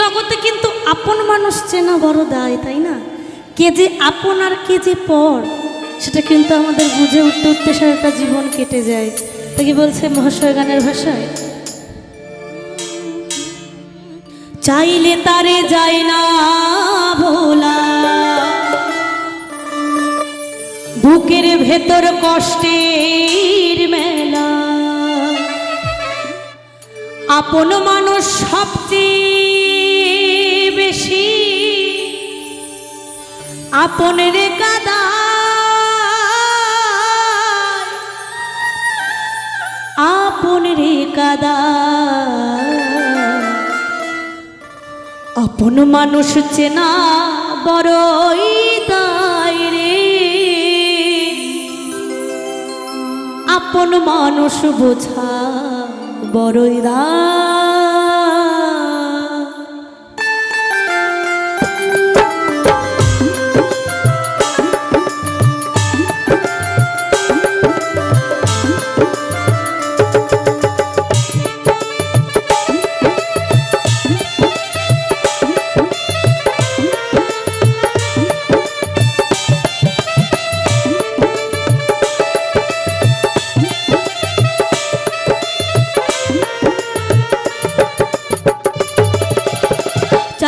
জগতে কিন্তু আপন মানুষ চেনা বড় দায়, তাই না? কে যে আপন আর কে যে পর, সেটা কিন্তু আমাদের বুঝে উঠতে উঠতে সারাটা জীবন কেটে যায়। তো কি বলছে মহাশয় গানের ভাষায়? চাইলে তারে যায় না ভোলা। বুকের ভেতর কষ্টের মেলা। আপন মানুষ সবচেয়ে বেশি। আপনের কাদা আপনের কাদা আপন মানুষ চেনা বড়ই দায় রে। আপন মানুষ বোঝা বড়ই দায়।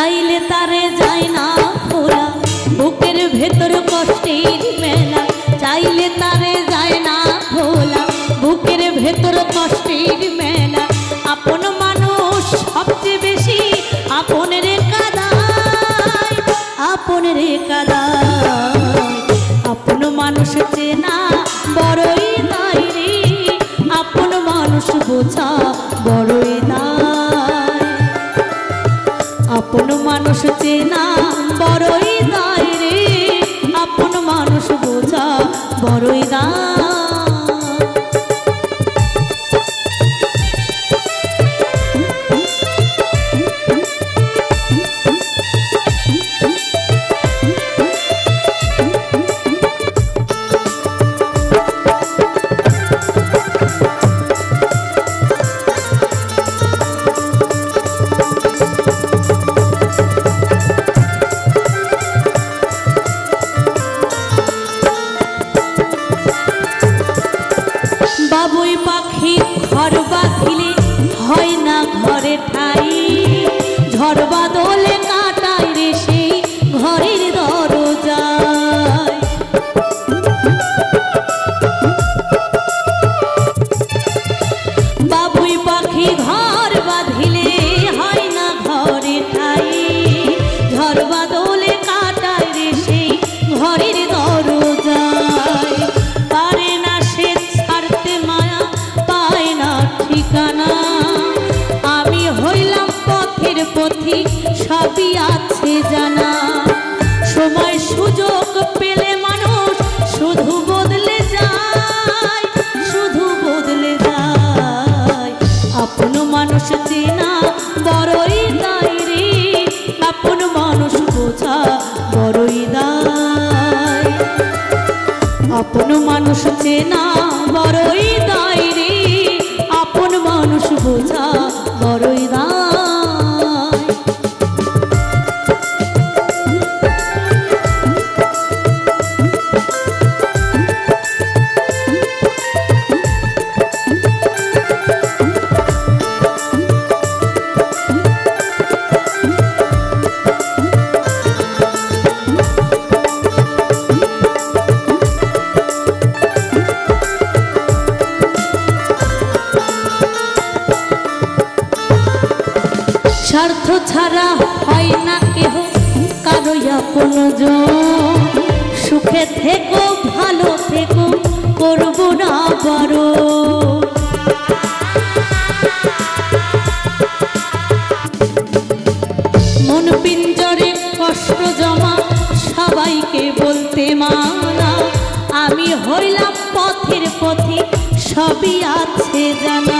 চাইলে তারে যায় না ভোলা। বুকের ভেতর কষ্টের মেলা, চাইলে তারে যায় না ভোলা। বুকের ভেতর কষ্টের মেলা, আপন মানুষ সবচেয়ে বেশি আপনের কাদায় আপনের কাদায়। আপন মানুষ চেনা বড়ই দায় রে, আপন মানুষ বোঝা বড়ই বড়ই দায় পথি সবই আছে জানা। সময় সুযোগ পেলে মানুষ শুধু বদলে যায়, শুধু বদলে যায়। আপন মানুষ চেনা বড়ই দায় রে, আপন মানুষ বোঝা বড়ই দায়। আপন মানুষ চেনা স্বার্থ ছাড়া হয় না কেহ। কারও আপন সুখে থেকো, ভালো থেকো, করব না বড় মন পিঞ্জরে কষ্ট জমা, সবাইকে বলতে মানা। আমি হইলাম পথের পথে, সবই আছে জানা।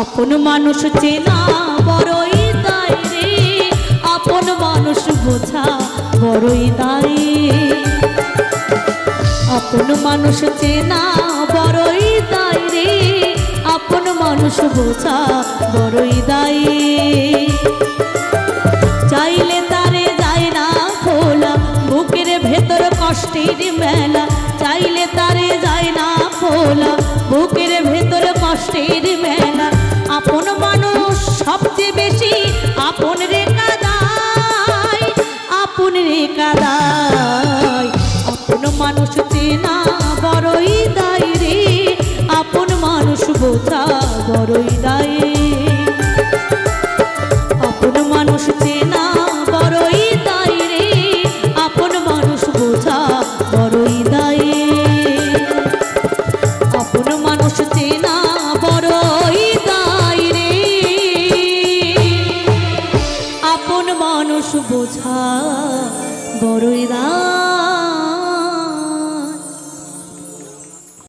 আপন মানুষ চেনা বড়ই দায় রে। আপন মানুষ বোঝা বড়ই দায় আপন মানুষ চেনা বড়ই দায় রে। আপন মানুষ বোঝা বড়ই দায় চাইলে তারে যায় না খোলা, বুকের ভেতর কষ্টের মেলা। চাইলে তারে যায় না খোলা, বুকের বোঝা বড়ই দা